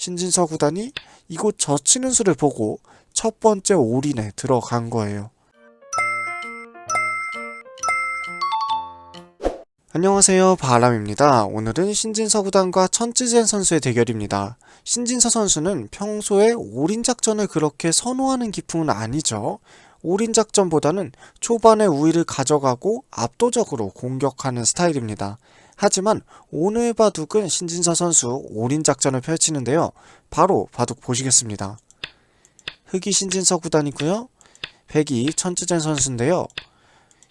신진서 구단이 이곳 젖히는 수를 보고 첫 번째 올인에 들어간 거예요. 안녕하세요 바람입니다. 오늘은 신진서 구단과 천지젠 선수의 대결입니다. 신진서 선수는 평소에 올인 작전을 그렇게 선호하는 기풍은 아니죠. 올인 작전보다는 초반에 우위를 가져가고 압도적으로 공격하는 스타일입니다. 하지만 오늘 바둑은 신진서 선수 올인 작전을 펼치는데요. 바로 바둑 보시겠습니다. 흑이 신진서 구단이고요. 백이 천지젠 선수인데요.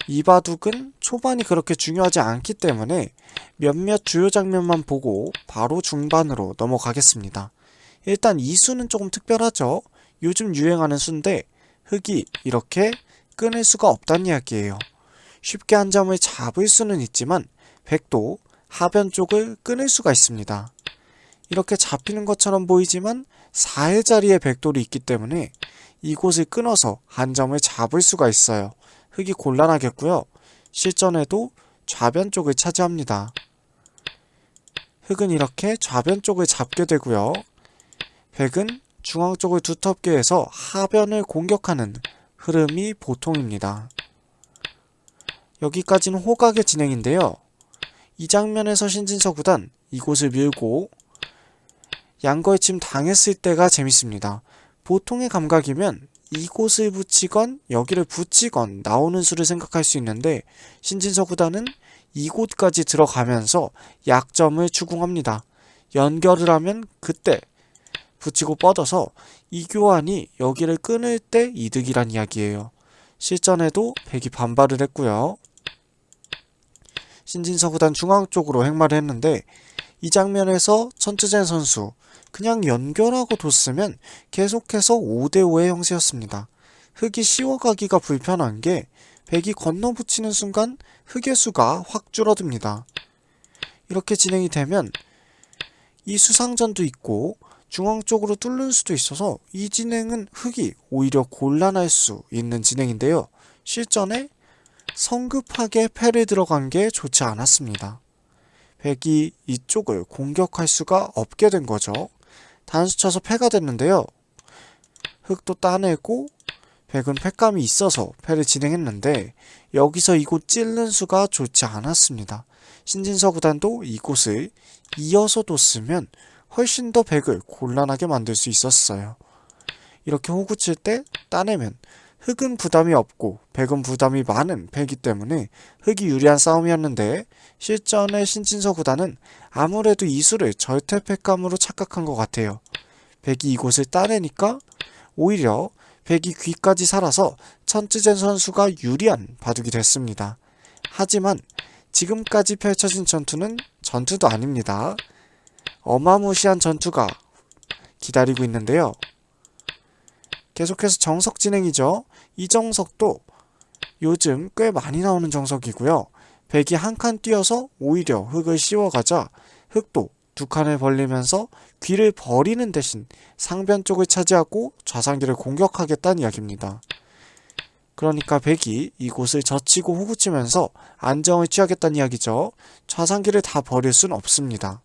이 바둑은 초반이 그렇게 중요하지 않기 때문에 몇몇 주요 장면만 보고 바로 중반으로 넘어가겠습니다. 일단 이 수는 조금 특별하죠. 요즘 유행하는 수인데 흑이 이렇게 끊을 수가 없다는 이야기예요. 쉽게 한 점을 잡을 수는 있지만 백도 하변 쪽을 끊을 수가 있습니다. 이렇게 잡히는 것처럼 보이지만 4의 자리에 백돌이 있기 때문에 이곳을 끊어서 한 점을 잡을 수가 있어요. 흑이 곤란하겠고요. 실전에도 좌변 쪽을 차지합니다. 흑은 이렇게 좌변 쪽을 잡게 되고요. 백은 중앙 쪽을 두텁게 해서 하변을 공격하는 흐름이 보통입니다. 여기까지는 호각의 진행인데요. 이 장면에서 신진서 구단 이곳을 밀고 양거에 침 당했을 때가 재밌습니다. 보통의 감각이면 이곳을 붙이건 여기를 붙이건 나오는 수를 생각할 수 있는데 신진서 구단은 이곳까지 들어가면서 약점을 추궁합니다. 연결을 하면 그때 붙이고 뻗어서 이 교환이 여기를 끊을 때 이득이란 이야기예요. 실전에도 백이 반발을 했고요. 신진서 구단 중앙 쪽으로 행마를 했는데 이 장면에서 천츠젠 선수 그냥 연결하고 뒀으면 계속해서 5대5의 형세였습니다. 흑이 씌워가기가 불편한 게 백이 건너붙이는 순간 흑의 수가 확 줄어듭니다. 이렇게 진행이 되면 이 수상전도 있고 중앙 쪽으로 뚫는 수도 있어서 이 진행은 흑이 오히려 곤란할 수 있는 진행인데요. 실전에 성급하게 패를 들어간 게 좋지 않았습니다. 백이 이쪽을 공격할 수가 없게 된 거죠. 단수 쳐서 패가 됐는데요. 흑도 따내고 백은 패감이 있어서 패를 진행했는데 여기서 이곳 찔른 수가 좋지 않았습니다. 신진서 구단도 이곳을 이어서 뒀으면 훨씬 더 백을 곤란하게 만들 수 있었어요. 이렇게 호구 칠 때 따내면 흑은 부담이 없고 백은 부담이 많은 패기 때문에 흑이 유리한 싸움이었는데 실전의 신진서 구단은 아무래도 이 수를 절대 패감으로 착각한 것 같아요. 백이 이곳을 따내니까 오히려 백이 귀까지 살아서 천츠젠 선수가 유리한 바둑이 됐습니다. 하지만 지금까지 펼쳐진 전투는 전투도 아닙니다. 어마무시한 전투가 기다리고 있는데요. 계속해서 정석 진행이죠. 이 정석도 요즘 꽤 많이 나오는 정석이고요. 백이 한 칸 뛰어서 오히려 흙을 씌워가자 흙도 두 칸을 벌리면서 귀를 버리는 대신 상변 쪽을 차지하고 좌상기를 공격하겠다는 이야기입니다. 그러니까 백이 이곳을 젖히고 호구치면서 안정을 취하겠다는 이야기죠. 좌상기를 다 버릴 순 없습니다.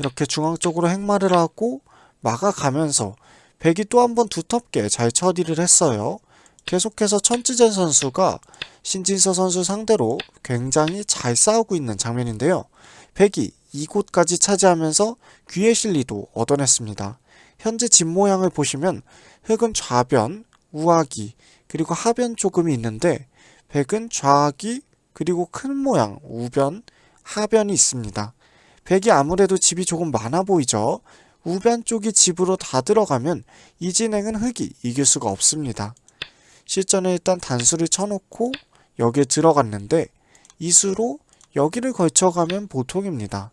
이렇게 중앙 쪽으로 행마를 하고 막아가면서 백이 또 한 번 두텁게 잘 처리를 했어요. 계속해서 천지젠 선수가 신진서 선수 상대로 굉장히 잘 싸우고 있는 장면인데요. 백이 이곳까지 차지하면서 귀의 실리도 얻어냈습니다. 현재 집 모양을 보시면 흑은 좌변, 우하기, 그리고 하변 조금이 있는데 백은 좌하기, 그리고 큰 모양, 우변, 하변이 있습니다. 백이 아무래도 집이 조금 많아 보이죠? 우변 쪽이 집으로 다 들어가면 이 진행은 흑이 이길 수가 없습니다. 실전에 일단 단수를 쳐놓고 여기에 들어갔는데 이수로 여기를 걸쳐가면 보통입니다.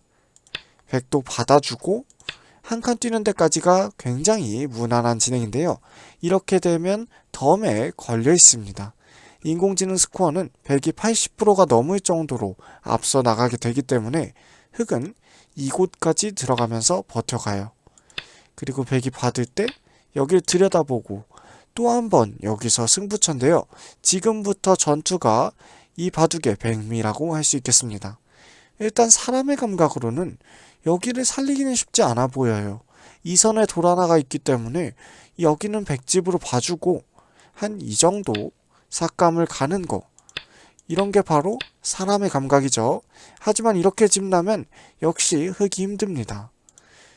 백도 받아주고 한 칸 뛰는 데까지가 굉장히 무난한 진행인데요. 이렇게 되면 덤에 걸려 있습니다. 인공지능 스코어는 100이 80%가 넘을 정도로 앞서 나가게 되기 때문에 흑은 이곳까지 들어가면서 버텨가요. 그리고 백이 받을 때 여기를 들여다보고 또 한 번 여기서 승부처인데요. 지금부터 전투가 이 바둑의 백미라고 할 수 있겠습니다. 일단 사람의 감각으로는 여기를 살리기는 쉽지 않아 보여요. 이 선에 돌아나가 있기 때문에 여기는 백집으로 봐주고 한 이 정도 삭감을 가는 거 이런 게 바로 사람의 감각이죠. 하지만 이렇게 짚나면 역시 흙이 힘듭니다.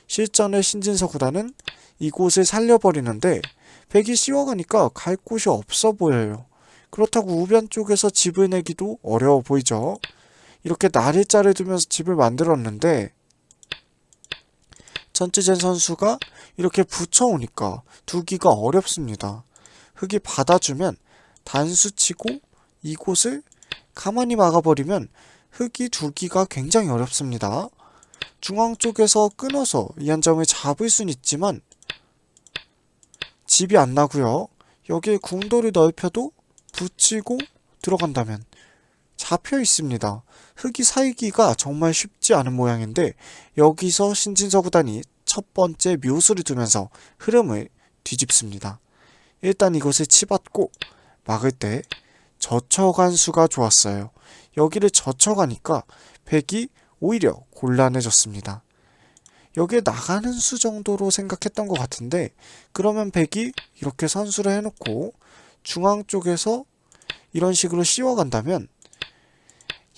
실전의 신진서 구단은 이곳을 살려버리는데 백이 씌워가니까 갈 곳이 없어 보여요. 그렇다고 우변 쪽에서 집을 내기도 어려워 보이죠. 이렇게 날일자를 두면서 집을 만들었는데 전지젠 선수가 이렇게 붙여오니까 두기가 어렵습니다. 흙이 받아주면 단수치고 이곳을 가만히 막아버리면 흙이 두기가 굉장히 어렵습니다. 중앙 쪽에서 끊어서 이 한 점을 잡을 순 있지만 집이 안 나고요. 여기에 궁도를 넓혀도 붙이고 들어간다면 잡혀 있습니다. 흙이 사이기가 정말 쉽지 않은 모양인데 여기서 신진서 구단이 첫 번째 묘수를 두면서 흐름을 뒤집습니다. 일단 이곳을 치받고 막을 때 젖혀간 수가 좋았어요. 여기를 젖혀가니까 백이 오히려 곤란해졌습니다. 여기에 나가는 수 정도로 생각했던 것 같은데 그러면 백이 이렇게 선수를 해놓고 중앙 쪽에서 이런 식으로 씌워간다면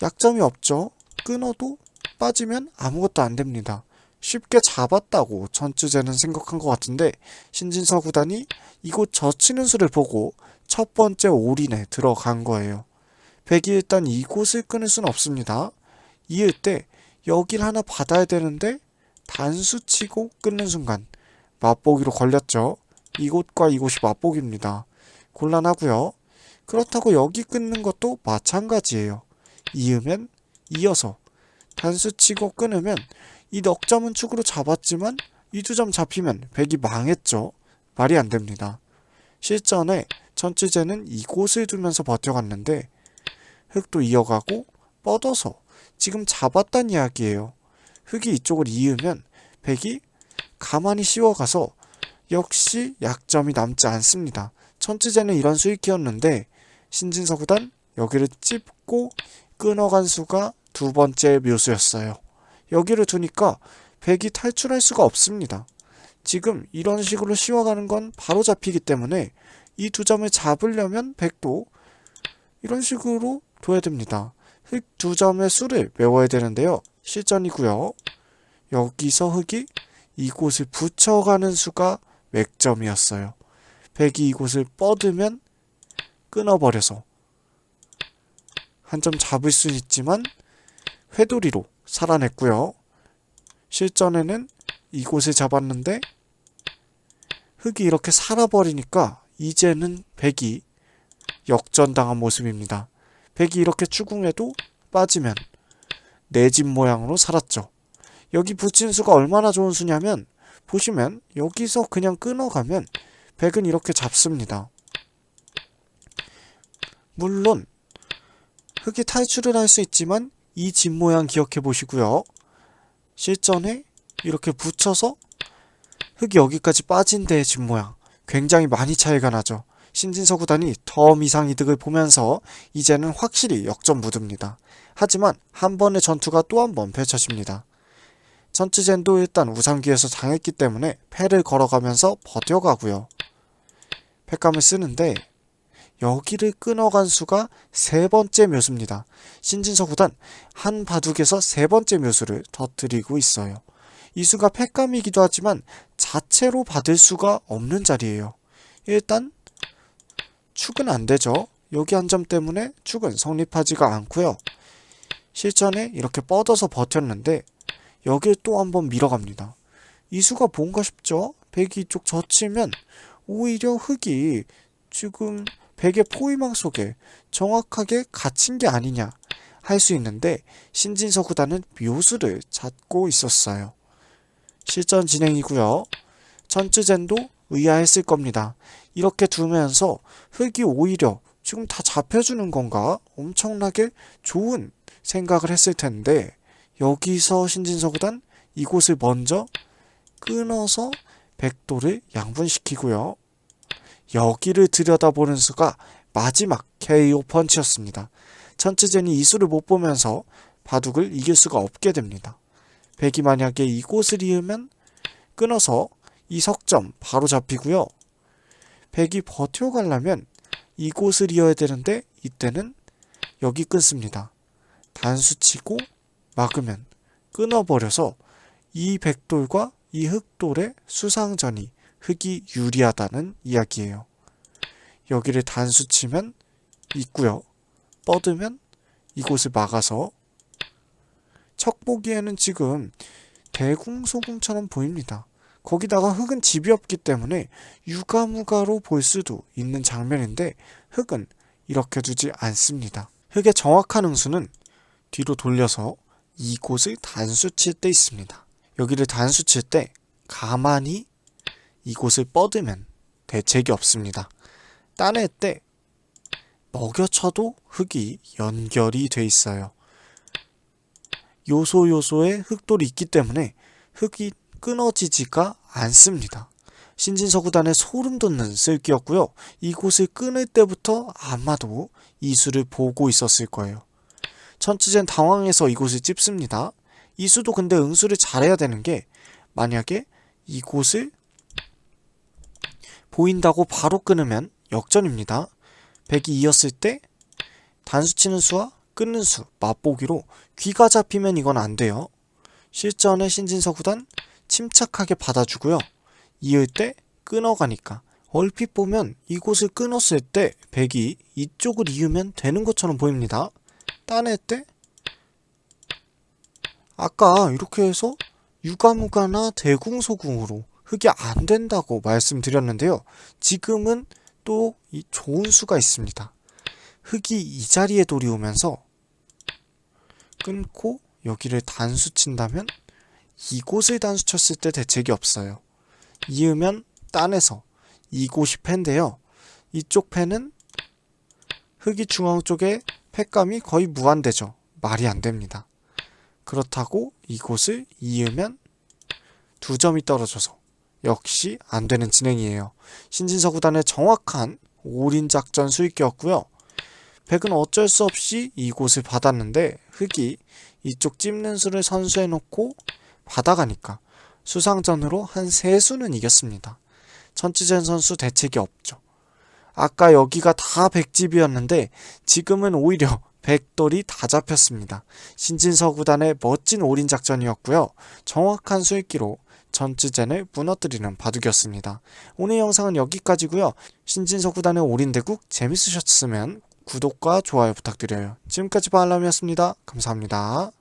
약점이 없죠. 끊어도 빠지면 아무것도 안 됩니다. 쉽게 잡았다고 전주제는 생각한 것 같은데 신진서 구단이 이곳 젖히는 수를 보고 첫 번째 올인에 들어간 거예요. 백이 일단 이곳을 끊을 수는 없습니다. 이을 때 여길 하나 받아야 되는데 단수 치고 끊는 순간 맛보기로 걸렸죠. 이곳과 이곳이 맛보기입니다. 곤란하고요. 그렇다고 여기 끊는 것도 마찬가지예요. 이으면 이어서 단수 치고 끊으면 이 넉점은 축으로 잡았지만 이 두 점 잡히면 백이 망했죠. 말이 안 됩니다. 실전에 전치제는 이곳을 두면서 버텨갔는데 흙도 이어가고 뻗어서 지금 잡았단 이야기예요. 흙이 이쪽을 이으면 백이 가만히 씌워가서 역시 약점이 남지 않습니다. 천지제는 이런 수익기였는데 신진서 구단 여기를 찝고 끊어간 수가 두 번째 묘수였어요. 여기를 두니까 백이 탈출할 수가 없습니다. 지금 이런 식으로 씌워가는 건 바로 잡히기 때문에 이 두 점을 잡으려면 백도 이런 식으로 둬야 됩니다. 흙 두 점의 수를 외워야 되는데요. 실전이고요. 여기서 흙이 이곳을 붙여가는 수가 맥점이었어요. 백이 이곳을 뻗으면 끊어버려서 한 점 잡을 수 있지만 회돌이로 살아냈고요. 실전에는 이곳을 잡았는데 흙이 이렇게 살아버리니까 이제는 백이 역전당한 모습입니다. 백이 이렇게 추궁해도 빠지면 내집 모양으로 살았죠. 여기 붙인 수가 얼마나 좋은 수냐면 보시면 여기서 그냥 끊어가면 백은 이렇게 잡습니다. 물론 흙이 탈출을 할 수 있지만 이 집 모양 기억해 보시고요. 실전에 이렇게 붙여서 흙이 여기까지 빠진 데의 집 모양 굉장히 많이 차이가 나죠. 신진서 구단이 더 이상 이득을 보면서 이제는 확실히 역전 무드입니다. 하지만 한 번의 전투가 또 한 번 펼쳐집니다. 전치젠도 일단 우상기에서 당했기 때문에 패를 걸어가면서 버텨가고요. 패감을 쓰는데 여기를 끊어간 수가 세 번째 묘수입니다. 신진서 구단 한 바둑에서 세 번째 묘수를 터뜨리고 있어요. 이 수가 패감이기도 하지만 자체로 받을 수가 없는 자리예요. 일단 축은 안 되죠. 여기 한 점 때문에 축은 성립하지가 않고요. 실전에 이렇게 뻗어서 버텼는데 여길 또 한번 밀어갑니다. 이 수가 뭔가 싶죠? 백이 이쪽 젖히면 오히려 흙이 지금 백의 포위망 속에 정확하게 갇힌 게 아니냐 할 수 있는데 신진서 구단은 묘수를 찾고 있었어요. 실전 진행이고요. 전쯔젠도 의아했을 겁니다. 이렇게 두면서 흙이 오히려 지금 다 잡혀주는 건가? 엄청나게 좋은 생각을 했을 텐데 여기서 신진서 구단 이곳을 먼저 끊어서 백도를 양분시키고요. 여기를 들여다보는 수가 마지막 KO 펀치였습니다. 천츠젠이 이 수를 못 보면서 바둑을 이길 수가 없게 됩니다. 백이 만약에 이곳을 이으면 끊어서 이 석점 바로 잡히고요. 백이 버텨 가려면 이곳을 이어야 되는데 이때는 여기 끊습니다. 단수 치고 막으면 끊어버려서 이 백돌과 이 흑돌의 수상전이 흑이 유리하다는 이야기예요. 여기를 단수 치면 있고요. 뻗으면 이곳을 막아서 척 보기에는 지금 대궁소궁처럼 보입니다. 거기다가 흑은 집이 없기 때문에 유가무가로 볼 수도 있는 장면인데 흑은 이렇게 두지 않습니다. 흑의 정확한 응수는 뒤로 돌려서 이곳을 단수 칠 때 있습니다. 여기를 단수 칠 때 가만히 이곳을 뻗으면 대책이 없습니다. 따낼 때 먹여쳐도 흑이 연결이 돼 있어요. 요소 요소에 흑돌이 있기 때문에 흑이 끊어지지가 않습니다. 신진서구단의 소름 돋는 쓸기였고요. 이곳을 끊을 때부터 아마도 이수를 보고 있었을 거예요. 천츠젠 당황해서 이곳을 찝습니다. 이수도 근데 응수를 잘해야 되는 게 만약에 이곳을 보인다고 바로 끊으면 역전입니다. 백이 이었을 때 단수 치는 수와 끊는 수 맛보기로 귀가 잡히면 이건 안 돼요. 실전에 신진서구단 침착하게 받아주고요. 이을 때 끊어가니까 얼핏 보면 이곳을 끊었을 때 백이 이쪽을 이으면 되는 것처럼 보입니다. 따낼 때 아까 이렇게 해서 유가무가나 대궁소궁으로 흑이 안 된다고 말씀드렸는데요. 지금은 또이 좋은 수가 있습니다. 흑이 이 자리에 돌이 오면서 끊고 여기를 단수 친다면 이곳을 단수 쳤을 때 대책이 없어요. 이으면 딴에서 이곳이 팬데요. 이쪽 팬은 흑이 중앙 쪽에 팩감이 거의 무한대죠. 말이 안 됩니다. 그렇다고 이곳을 이으면 두 점이 떨어져서 역시 안 되는 진행이에요. 신진서 구단의 정확한 올인 작전 수익이었고요. 백은 어쩔 수 없이 이곳을 받았는데 흑이 이쪽 찝는 수를 선수해 놓고 받아가니까 수상전으로 한 세 수는 이겼습니다. 천지젠 선수 대책이 없죠. 아까 여기가 다 백집이었는데 지금은 오히려 백돌이 다 잡혔습니다. 신진서 구단의 멋진 올인 작전이었고요. 정확한 수익기로 전지젠을 무너뜨리는 바둑이었습니다. 오늘 영상은 여기까지고요. 신진서 구단의 올인 대국 재밌으셨으면 구독과 좋아요 부탁드려요. 지금까지 바알람이었습니다. 감사합니다.